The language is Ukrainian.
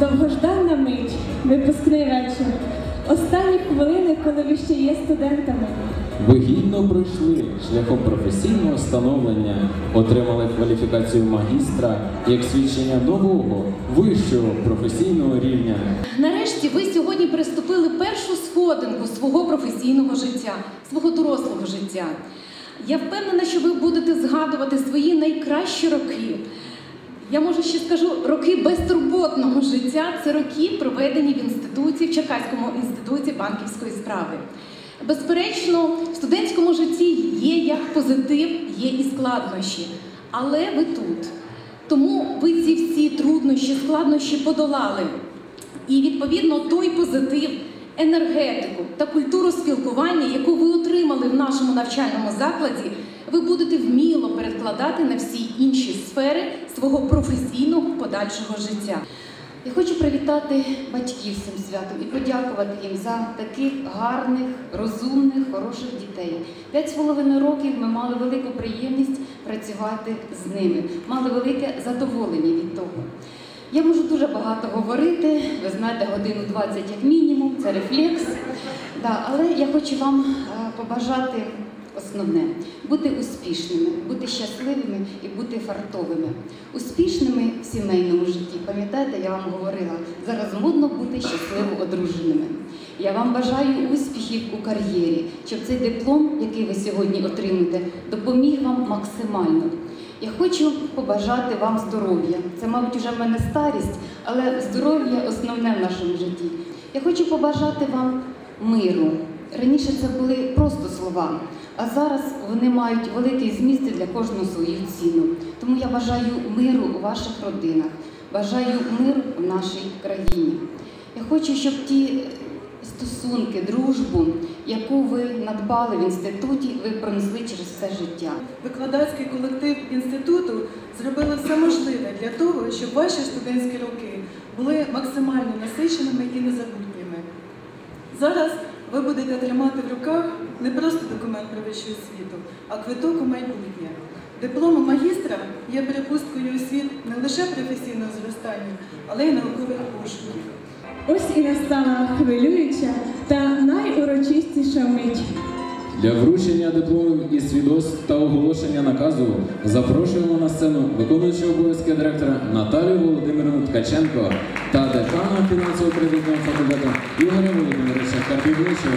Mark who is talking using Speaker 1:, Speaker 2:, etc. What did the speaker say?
Speaker 1: Довгожданна мить, випускний вечір. Останні хвилини, коли ви ще є студентами.
Speaker 2: Ви гідно пройшли шляхом професійного становлення, отримали кваліфікацію магістра як свідчення нового вищого професійного рівня.
Speaker 3: Нарешті ви сьогодні приступили першу сходинку свого професійного життя, свого дорослого життя. Я впевнена, що ви будете згадувати свої найкращі роки. Я може ще скажу роки безтурботного життя. Це роки, проведені в інституті, в Черкаському інституті банківської справи. Безперечно, в студентському житті є як позитив, є і складнощі. Але ви тут. Тому ви ці всі труднощі, складнощі подолали. І відповідно той позитив, енергетику та культуру спілкування, яку ви отримали в нашому навчальному закладі, ви будете вміло перекладати на всі інші сфери свого професійного подальшого життя.
Speaker 4: Я хочу привітати батьків цим святом і подякувати їм за таких гарних, розумних, хороших дітей. П'ять з половиною років ми мали велику приємність працювати з ними, мали велике задоволення від того. Я можу дуже багато говорити, ви знаєте, годину 20 як мінімум, це рефлекс. Да, але я хочу вам е, побажати основне бути успішними, бути щасливими і бути фартовими. Успішними сімейному житті. Пам'ятаєте, я вам говорила, зараз модно бути щасливо одруженими. Я вам бажаю успіхів у кар'єрі, щоб цей диплом, який ви сьогодні отримаєте, допоміг вам максимально. Я хочу побажати вам здоров'я. Це, мабуть, вже в мене старість, але здоров'я основне в нашому житті. Я хочу побажати вам миру. Раніше це були просто слова, а зараз вони мають великий зміст для кожного свою ціну. Тому я бажаю миру у ваших родинах, бажаю миру в нашій країні. Я хочу, щоб ті стосунки, дружбу, яку ви надбали в інституті, ви пронесли через все життя.
Speaker 5: Викладацький колектив інституту зробили все можливе для того, щоб ваші студентські роки були максимально насиченими і незабутніми. Зараз ви будете тримати в руках не просто документ про вищу освіту, а квиток у майбутнє. Диплом магістра є перепусткою освіт не лише професійного зростання, але й наукових пошуків.
Speaker 1: Ось і настала хвилююча та найурочистіша мить.
Speaker 2: Для вручення дипломів і свідоцтв та оголошення наказу запрошуємо на сцену виконуючого обов'язки директора Наталію Володимирівну Ткаченко та декана фінансово-кредитного факультету Ігоря Володимировича Карпівничого.